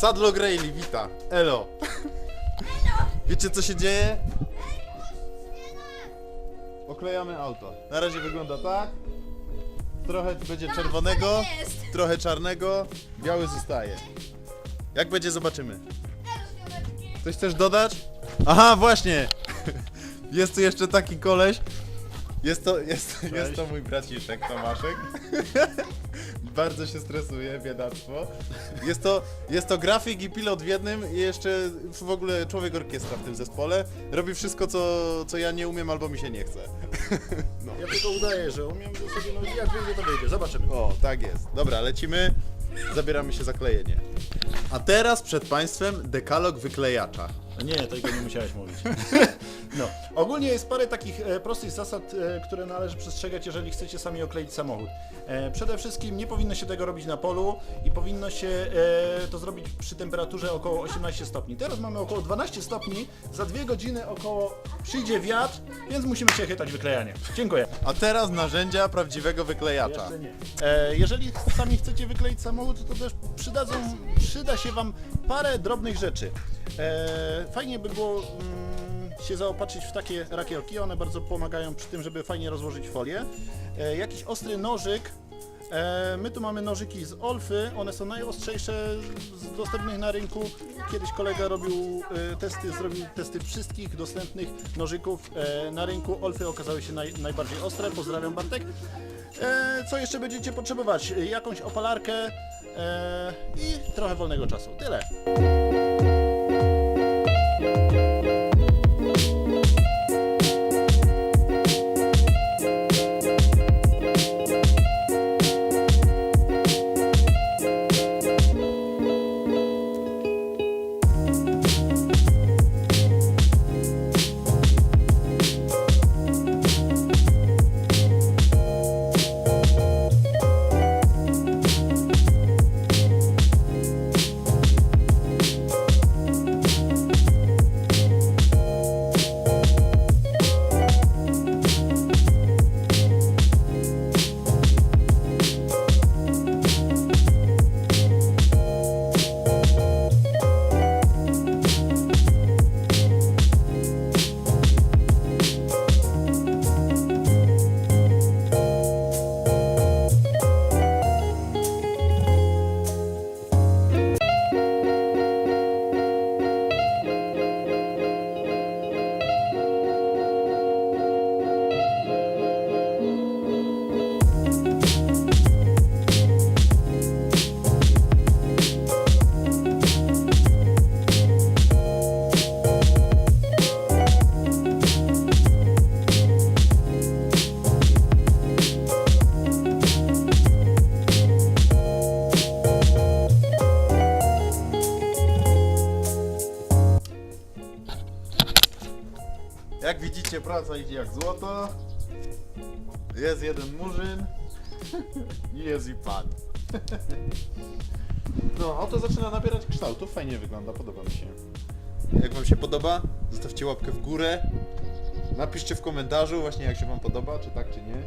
Sadlo Grayley, wita. Elo. Wiecie co się dzieje? Oklejamy auto. Na razie wygląda tak. Trochę będzie czerwonego, trochę czarnego, biały zostaje. Jak będzie, zobaczymy. Coś chcesz dodać? Aha, właśnie! Jest tu jeszcze taki koleś. Jest to, jest, jest to mój braciszek Tomaszek. Bardzo się stresuje, biedactwo. Jest to, jest to grafik i pilot w jednym i jeszcze w ogóle człowiek orkiestra w tym zespole. Robi wszystko, co, co ja nie umiem albo mi się nie chce. No. Ja tylko udaję, że umiem, że sobie, no jak wyjdzie, to wyjdzie. Zobaczymy. O, tak jest. Dobra, lecimy. Zabieramy się za klejenie. A teraz przed Państwem dekalog wyklejacza. Nie, tego nie musiałeś mówić. No, ogólnie jest parę takich e, prostych zasad, e, które należy przestrzegać, jeżeli chcecie sami okleić samochód. E, przede wszystkim nie powinno się tego robić na polu i powinno się to zrobić przy temperaturze około 18 stopni. Teraz mamy około 12 stopni, za dwie godziny około przyjdzie wiatr, więc musimy się chytać wyklejanie. Dziękuję. A teraz narzędzia prawdziwego wyklejacza. Jeszcze nie. Jeżeli sami chcecie wykleić samochód, to też przydadzą, przyda się Wam parę drobnych rzeczy. Fajnie by było mm, się zaopatrzyć w takie rakielki, one bardzo pomagają przy tym, żeby fajnie rozłożyć folię. E, jakiś ostry nożyk. E, my tu mamy nożyki z Olfy, one są najostrzejsze z dostępnych na rynku. Kiedyś kolega robił e, testy, zrobił testy wszystkich dostępnych nożyków e, na rynku. Olfy okazały się naj, najbardziej ostre. Pozdrawiam Bartek. E, co jeszcze będziecie potrzebować? E, Jakąś opalarkę e, i trochę wolnego czasu. Tyle. Jak widzicie, praca idzie jak złoto. Jest jeden murzyn i jest i pan. No, auto zaczyna nabierać kształtu. Fajnie wygląda, podoba mi się. Jak wam się podoba, zostawcie łapkę w górę. Napiszcie w komentarzu właśnie jak się wam podoba, czy tak, czy nie.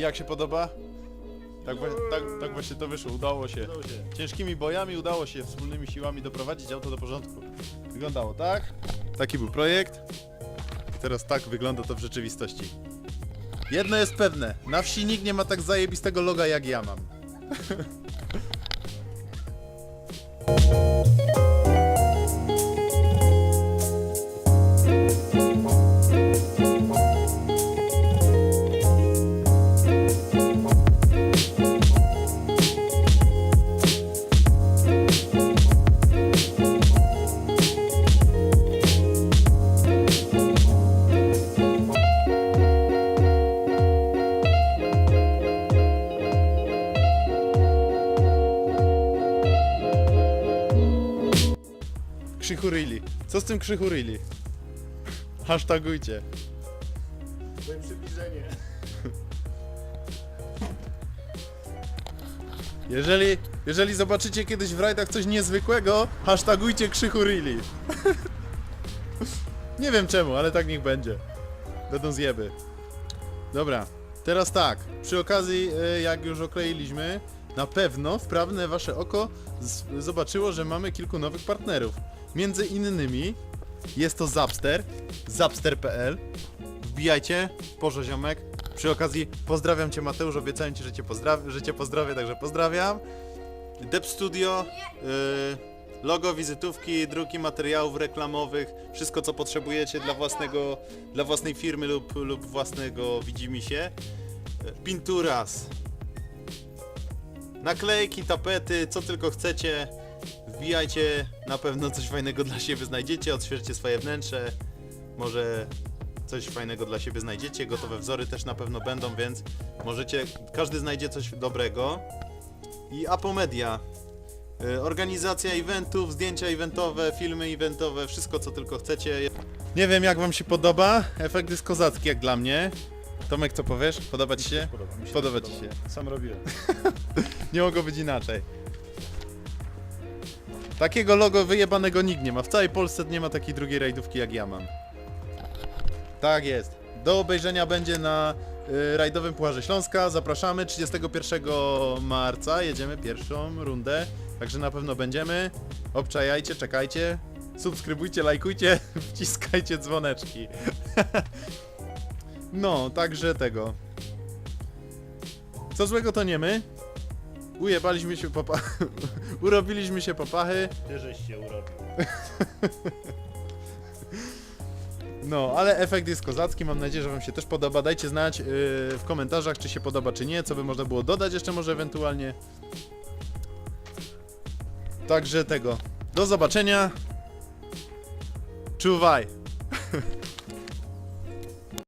Jak się podoba? Tak, wa- tak, tak właśnie to wyszło, udało się. Udało się. Ciężkimi bojami udało się wspólnymi siłami doprowadzić auto do porządku. Wyglądało tak. Taki był projekt. I teraz tak wygląda to w rzeczywistości. Jedno jest pewne, na wsi nikt nie ma tak zajebistego loga jak ja mam. Krzychu Really. Co z tym Krzychu Really? Hashtagujcie. Moje przybliżenie. Jeżeli, jeżeli zobaczycie kiedyś w rajdach coś niezwykłego, hashtagujcie Krzychu Really. Nie wiem czemu, ale tak niech będzie. Będą zjeby. Dobra, teraz tak. Przy okazji, e, jak już okleiliśmy, na pewno wprawne wasze oko zobaczyło, że mamy kilku nowych partnerów. Między innymi jest to Zapster, zapster.pl. Wbijajcie, Pożo ziomek. Przy okazji pozdrawiam cię Mateusz, obiecałem ci, że cię, pozdrawię, że cię pozdrowię, także pozdrawiam. Dep Studio, y, logo, wizytówki, druki materiałów reklamowych, wszystko co potrzebujecie dla własnego, dla własnej firmy lub, lub własnego widzimisię. Pinturas, naklejki, tapety, co tylko chcecie. Wbijajcie, na pewno coś fajnego dla siebie znajdziecie, odświeżcie swoje wnętrze. Może coś fajnego dla siebie znajdziecie, gotowe wzory też na pewno będą, więc możecie, każdy znajdzie coś dobrego. I Apomedia. Y, Organizacja eventów, zdjęcia eventowe, filmy eventowe, wszystko co tylko chcecie. Nie wiem jak wam się podoba, efekt jest kozacki jak dla mnie. Tomek co powiesz? Podoba ci się? Podoba, mi się Podoba też ci podoba. Sam robiłem. Nie mogło być inaczej. Takiego logo wyjebanego nikt nie ma. W całej Polsce nie ma takiej drugiej rajdówki jak ja mam. Tak jest. Do obejrzenia będzie na y, rajdowym Pucharze Śląska. Zapraszamy 31 marca. Jedziemy pierwszą rundę. Także na pewno będziemy. Obczajajcie, czekajcie. Subskrybujcie, lajkujcie, wciskajcie dzwoneczki. no, także tego. Co złego to nie my. Ujebaliśmy się popa... Urobiliśmy się popachy. Ty żeś się urobił. No, ale efekt jest kozacki, mam nadzieję, że wam się też podoba. Dajcie znać yy, w komentarzach, czy się podoba, czy nie, co by można było dodać jeszcze może ewentualnie. Także tego. Do zobaczenia. Czuwaj.